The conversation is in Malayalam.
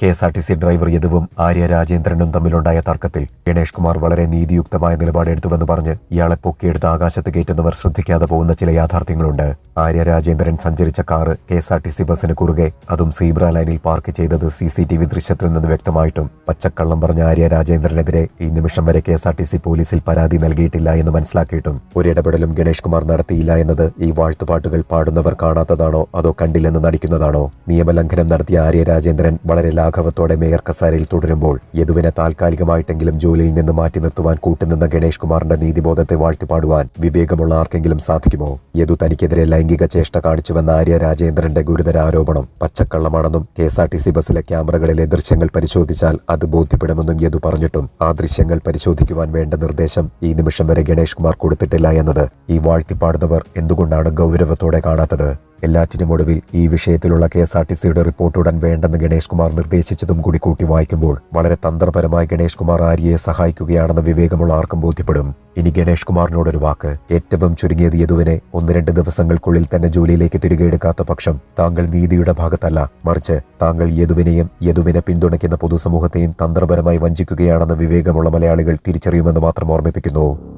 K S R T C driver യദുവും Arya രാജേന്ദ്രനും തമ്മിലുണ്ടായ തർക്കത്തിൽ ഗണേഷ് കുമാർ വളരെ നീതിയുക്തമായ നിലപാടെടുത്തുവെന്ന് പറഞ്ഞ് ഇയാളെ പൊക്കിയെടുത്ത് ആകാശത്ത് കയറ്റുന്നവർ ശ്രദ്ധിക്കാതെ പോകുന്ന ചില യാഥാർത്ഥ്യങ്ങളുണ്ട്. ആര്യ രാജേന്ദ്രൻ സഞ്ചരിച്ച car K S R T C ബസിന് കുറുകെ അതും സീബ്ര ലൈനിൽ പാർക്ക് ചെയ്തത് സി സി ടി വി ദൃശ്യത്തിൽ നിന്ന് വ്യക്തമായിട്ടും. പച്ചക്കള്ളം പറഞ്ഞ ആര്യ രാജേന്ദ്രനെതിരെ ഈ നിമിഷം വരെ K S R T C പോലീസിൽ പരാതി നൽകിയിട്ടില്ല എന്ന് മനസ്സിലാക്കിയിട്ടും ഒരിടപെടലും ഗണേഷ് കുമാർ നടത്തിയില്ല എന്നത് ഈ വാഴ്ത്തുപാട്ടുകൾ പാടുന്നവർ കാണാത്തതാണോ അതോ കണ്ടില്ലെന്ന് നടിക്കുന്നതാണോ? നിയമലംഘനം നടത്തിയ ആര്യ രാജേന്ദ്രൻ വളരെ ലാഘവത്തോടെ മേയർ കസാരയിൽ തുടരുമ്പോൾ യദുവിനെ താൽക്കാലികമായിട്ടെങ്കിലും ജോലിയിൽ നിന്ന് മാറ്റി നിർത്തുവാൻ കൂട്ടുനിന്ന ഗണേഷ് കുമാറിന്റെ നീതിബോധത്തെ വാഴ്ത്തിപ്പാടുവാൻ വിവേകമുള്ള ആർക്കെങ്കിലും സാധിക്കുമോ? യദു തനിക്കെതിരെ ലൈംഗിക ചേഷ്ട കാണിച്ചുവെന്ന ആര്യ രാജേന്ദ്രന്റെ ഗുരുതര ആരോപണം പച്ചക്കള്ളമാണെന്നും K S R T C ബസ്സിലെ ക്യാമറകളിലെ ദൃശ്യങ്ങൾ പരിശോധിച്ചാൽ അത് ബോധ്യപ്പെടുമെന്നും യദു പറഞ്ഞിട്ടും ആ ദൃശ്യങ്ങൾ പരിശോധിക്കുവാൻ വേണ്ട നിർദ്ദേശം ഈ നിമിഷം വരെ ഗണേഷ് കുമാർ കൊടുത്തിട്ടില്ല എന്നത് ഈ വാഴ്ത്തിപ്പാടുന്നവർ എന്തുകൊണ്ടാണ് ഗൗരവത്തോടെ കാണാത്തത്? എല്ലാറ്റിനും ഒടുവിൽ ഈ വിഷയത്തിലുള്ള കെ എസ് ആർ ടി സിയുടെ റിപ്പോർട്ട് ഉടൻ വേണ്ടെന്ന് ഗണേഷ് കുമാർ നിർദ്ദേശിച്ചതും കൂടി കൂട്ടി വായിക്കുമ്പോൾ വളരെ തന്ത്രപരമായി ഗണേഷ് കുമാർ ആര്യയെ സഹായിക്കുകയാണെന്ന് വിവേകമുള്ള ആർക്കും ബോധ്യപ്പെടും. ഇനി ഗണേഷ് കുമാറിനോടൊരു വാക്ക്. ഏറ്റവും ചുരുങ്ങിയത് യദുവിനെ ഒന്ന് രണ്ട് ദിവസങ്ങൾക്കുള്ളിൽ തന്നെ ജോലിയിലേക്ക് തിരികെ എടുക്കാത്ത പക്ഷം താങ്കൾ നീതിയുടെ ഭാഗത്തല്ല. മറിച്ച് താങ്കൾ യദുവിനെയും യദുവിനെ പിന്തുണയ്ക്കുന്ന പൊതുസമൂഹത്തെയും തന്ത്രപരമായി വഞ്ചിക്കുകയാണെന്ന് വിവേകമുള്ള മലയാളികൾ തിരിച്ചറിയുമെന്ന് മാത്രം ഓർമ്മിപ്പിക്കുന്നു.